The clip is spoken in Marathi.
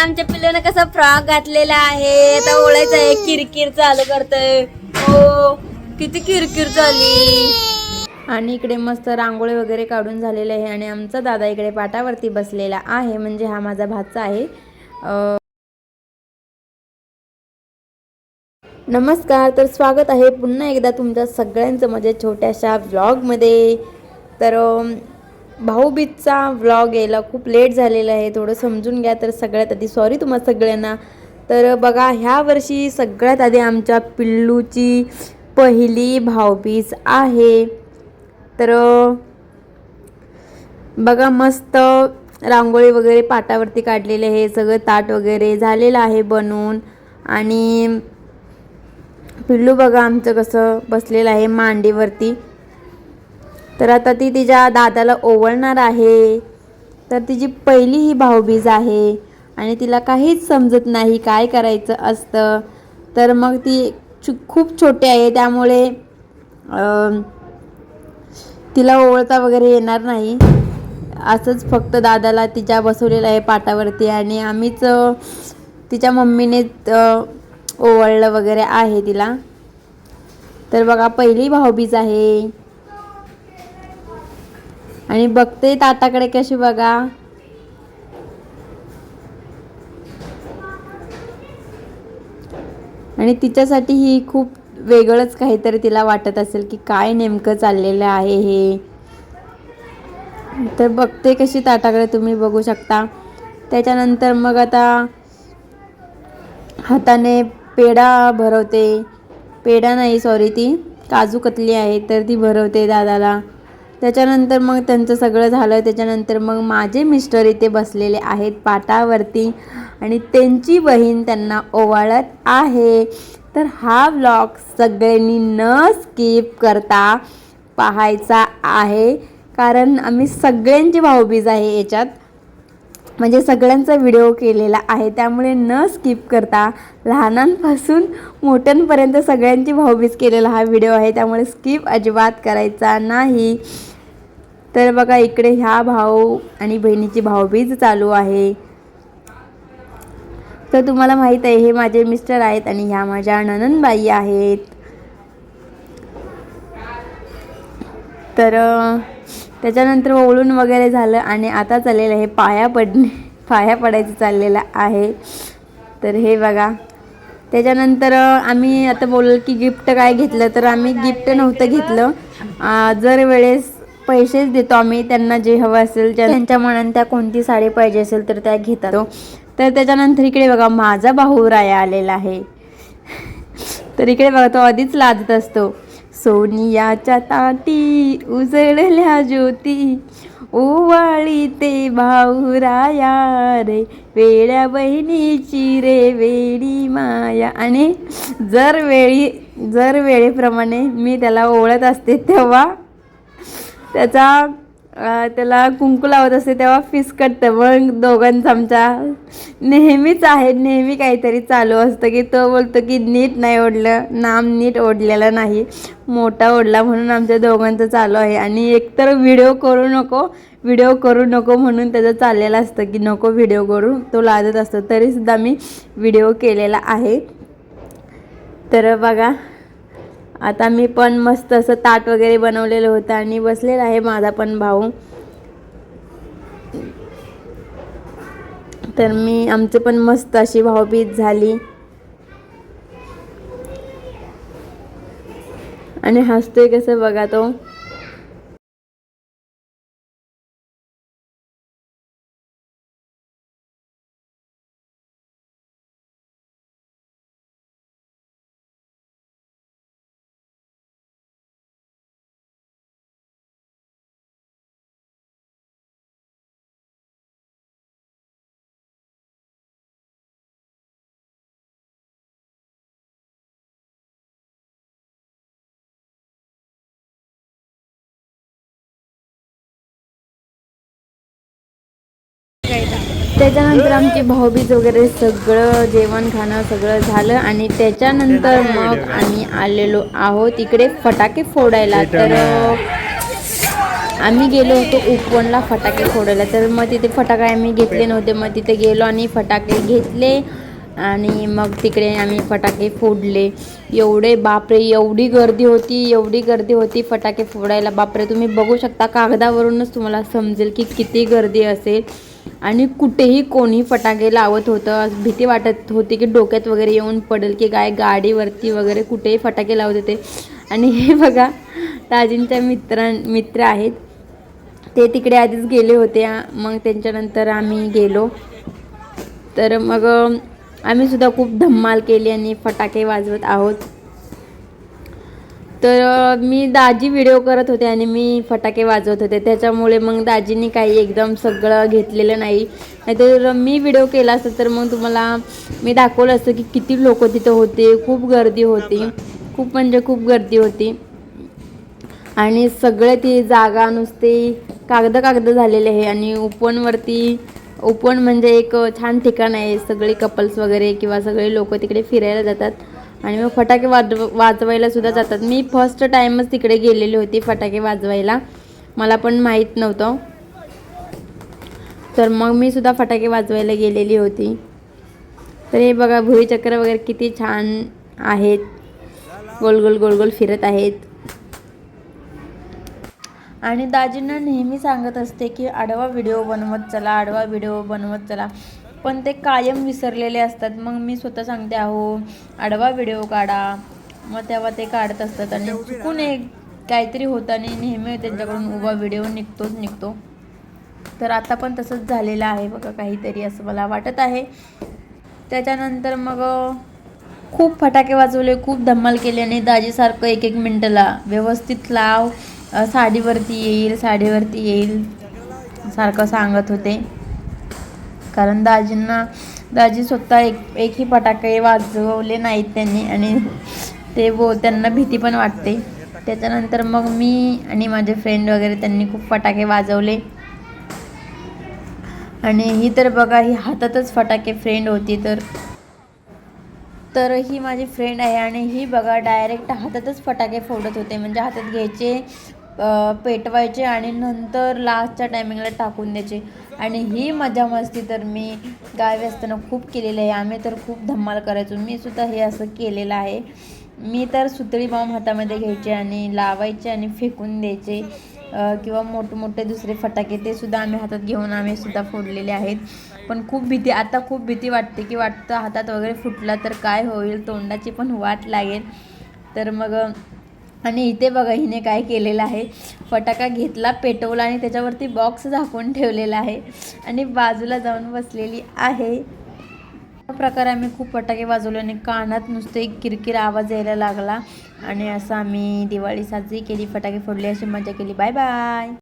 आमच्या पिल्लूने कसा फ्रॉक घातलेला आहे. आता ओळायचं आहे किरकिर चालू करतय. हो किती किरकिर झाली. आणि इकडे मस्त रांगोळी वगैरे काढून झालेले आहे आणि आमचा दादा इकडे पाटावरती बसलेला आहे. म्हणजे हा माझा भाचा आहे. नमस्कार. तर स्वागत आहे पुन्हा एकदा तुमच्या सगळ्यांचं माझ्या छोट्याशा ब्लॉगमध्ये तर अम, भाऊबीजचा व्लॉग यायला खूप लेट झालेला आहे. थोडं समजून घ्या तर सगळ्यात आधी. सॉरी तुम्हा सगळ्यांना. तर बघा ह्या वर्षी सगळ्यात आधी आमच्या पिल्लूची पहिली भाऊबीज आहे. तर बघा मस्त रांगोळी वगैरे पाटावरती काढलेले आहे. सगळं ताट वगैरे झालेलं आहे बनवून. आणि पिल्लू बघा आमचं कसं बसलेलं आहे मांडीवरती. तर आता ती तिच्या दादाला ओवळणार आहे. तर तिची पहिली ही भाऊबीज आहे आणि तिला काहीच समजत नाही काय करायचं असतं. तर मग ती छु- खूप छोटी आहे त्यामुळे तिला ओवळता वगैरे येणार नाही. असंच फक्त दादाला तिच्या बसवलेलं आहे पाटावरती आणि आम्हीच तिच्या मम्मीने ओवळलं वगैरे आहे तिला. तर बघा पहिली भाऊबीज आहे. आणि बघते ताटाकडे कशी बघा. आणि तिच्यासाठी ही खूप वेगळंच काहीतरी तिला वाटत असेल की काय नेमकं चाललेलं आहे हे. तर बघते कशी ताटाकडे तुम्ही बघू शकता. त्याच्यानंतर मग आता हाताने पेढा भरवते. पेढा नाही सॉरी ती. काजू कतली आहे तर ती भरवते दादाला. त्याच्यानंतर मग त्यांचं सगळं झालं. त्याच्यानंतर मग माझे मिस्टर इथे बसलेले आहेत पाटावरती. आणि त्यांची बहीण त्यांना ओवाळत आहे. तर हा व्लॉग सगळ्यांनी न स्किप करता पाहायचा आहे. कारण आम्ही सगळ्यांची भाऊबीज आहे याच्यात. म्हणजे सगळ्यांचा व्हिडिओ केलेला आहे. त्यामुळे न स्किप करता लहानांपासून मोठ्यांपर्यंत सगळ्यांची भाऊबीज केलेला हा व्हिडिओ आहे. त्यामुळे स्किप अजिबात करायचा नाही. तर बघा इकडे ह्या भाऊ आणि बहिणीची भाऊबीज चालू आहे. तर तुम्हाला माहीत आहे हे माझे मिस्टर आहेत आणि ह्या माझ्या ननंदबाई आहेत. तर त्याच्यानंतर ओळून वगैरे झालं आणि आता चाललेलं आहे पाया पडणे पाया पडायचं चाललेलं आहे. तर हे बघा. त्याच्यानंतर आम्ही आता बोललो की गिफ्ट काय घेतलं तर आम्ही गिफ्ट नव्हतं घेतलं. जर वेळेस पैसेच देतो आम्ही त्यांना जे हवं असेल त्यांच्या मनात त्या कोणती साडी पाहिजे असेल तर त्या घेतात. तर त्याच्यानंतर इकडे बघा माझा भाऊ राया आलेला आहे. तर इकडे बघा तो आधीच लाजत असतो. सोनियाच्या ताटी उजळल्या ज्योती. ओवाळी ते भाऊराया रे वेड्या बहिणीची रे वेडी माया. आणि जर वेळी जर वेळेप्रमाणे मी त्याला ओळत असते तेव्हा त्याचा त्याला कुंकू लावत असते तेव्हा फिसकटतं मग दोघांचा आमचा नेहमीच आहे नेहमी काहीतरी चालू असतं की तो बोलतो की नीट नाही ओढलं नाम नीट ओढलेलं नाही मोठा ओढला म्हणून आमच्या दोघांचं चालू आहे. आणि एकतर व्हिडिओ करू नको व्हिडिओ करू नको म्हणून त्याचं चाललेलं असतं की नको व्हिडिओ करू तो लादत असतो. तरीसुद्धा मी व्हिडिओ केलेला आहे. तर बघा आता मी पण मस्त असं ताट वगैरे बनवलेलं होतं आणि बसलेला आहे माझा पण भाऊ. तर मी आमचं पण मस्त अशी भाऊबीज झाली. आणि हसतोय कसं बघा तो. त्याच्यानंतर आमची भाऊबीज वगैरे सगळं जेवण खाणं सगळं झालं आणि त्याच्यानंतर मग आम्ही आलेलो आहोत इकडे फटाके फोडायला. तर आम्ही गेलो होतो उपवनला फटाके फोडायला. तर मग तिथे फटाके आम्ही घेतले नव्हते. मग तिथे गेलो आणि फटाके घेतले आणि मग तिकडे आम्ही फटाके फोडले. एवढे बापरे एवढी गर्दी होती एवढी गर्दी होती फटाके फोडायला. बापरे तुम्ही बघू शकता कागदावरूनच तुम्हाला समजेल की किती गर्दी असेल. आणि कुठेही कोणी फटाके लावत होतं. भीती वाटत होती की डोक्यात वगैरे येऊन पडेल की काय गाडीवरती वगैरे कुठेही फटाके लावत होते आणि हे बघा ताजींच्या मित्रां मित्र आहेत. ते तिकडे आधीच गेले होते. मग त्यांच्यानंतर आम्ही गेलो. तर मग आम्ही सुद्धा खूप धम्माल केली आणि फटाके वाजवत आहोत. तर मी दाजी व्हिडिओ करत होते आणि मी फटाके वाजवत होते. त्याच्यामुळे मग दाजींनी काही एकदम सगळं घेतलेलं नाही. नाहीतर मी व्हिडिओ केला असता तर मग तुम्हाला मी दाखवलं असतं की किती लोक तिथं होते. खूप गर्दी होती. खूप म्हणजे खूप गर्दी होती. आणि सगळे ती जागा नुसते कागद कागद झालेले आहे. आणि उपवनवरती उपवन म्हणजे एक छान ठिकाण आहे. सगळे कपल्स वगैरे किंवा सगळे लोक तिकडे फिरायला जातात. आणि मग फटाके वाजव वाजवायला सुद्धा जातात. मी फर्स्ट टाईमच तिकडे गेलेली होती फटाके वाजवायला. मला पण माहीत नव्हतं. तर मग मी सुद्धा फटाके वाजवायला गेलेली होती. तर हे बघा भुईचक्र वगैरे किती छान आहेत. गोल गोल गोल गोल फिरत आहेत. आणि दाजींना नेहमी सांगत असते की आडवा व्हिडिओ बनवत चला आडवा व्हिडिओ बनवत चला. पण ते कायम विसरलेले असतात. मग मी स्वतः सांगते अहो आडवा व्हिडिओ काढा. मग तेव्हा ते काढत असतात आणि चुकून एक काहीतरी होतं आणि नेहमी त्यांच्याकडून उभा व्हिडिओ निघतोच निघतो. तर आता पण तसंच झालेलं आहे बघा काहीतरी असं मला वाटत आहे. त्याच्यानंतर मग खूप फटाके वाजवले खूप धम्माल केली आणि दाजीसारखं एक एक मिनटाला व्यवस्थित लाव साडीवरती येईल साडीवरती येईल सारखं सांगत होते. कारण दाजींना दाजी स्वतः एक एकही फटाके वाजवले नाहीत त्यांनी आणि ते बो त्यांना भीती पण वाटते. त्याच्यानंतर मग मी आणि माझे फ्रेंड वगैरे त्यांनी खूप फटाके वाजवले. आणि ही तर बघा ही हातातच फटाके फ्रेंड होती तर. तर ही माझी फ्रेंड आहे आणि ही बघा डायरेक्ट हातातच फटाके फोडत होते. म्हणजे हातात घ्यायचे पेटवायचे आणि नंतर लास्टच्या टायमिंगला टाकून द्यायचे. आणि ही मजा मस्ती तर मी गावी असताना खूप केलेली आहे. आम्ही तर खूप धम्माल करायचो. मी सुद्धा हे असं केलेलं आहे. मी तर सुतळी बॉम्ब हातामध्ये घ्यायचे आणि लावायचे आणि फेकून द्यायचे. किंवा मोठमोठे दुसरे फटाके ते सुद्धा आम्ही हातात घेऊन आम्ही सुद्धा फोडलेले आहेत. पण खूप भीती आता खूप भीती वाटते की वाटतं हातात वगैरे फुटला तर काय होईल? तोंडाची पण वाट लागेल. तर मग आणि इथे बघा हिने काय केलेलं आहे. फटाका घेतला पेटवला आणि त्याच्यावरती बॉक्स झाकून ठेवलेला आहे. आणि बाजूला जाऊन बसलेली आहे. अशा प्रकारे आम्ही खूप फटाके वाजवले आणि कानात नुसते किरकिर आवाज यायला लागला. आणि असं आम्ही दिवाळी साजरी केली फटाके फोडले अशी मजा केली. Bye bye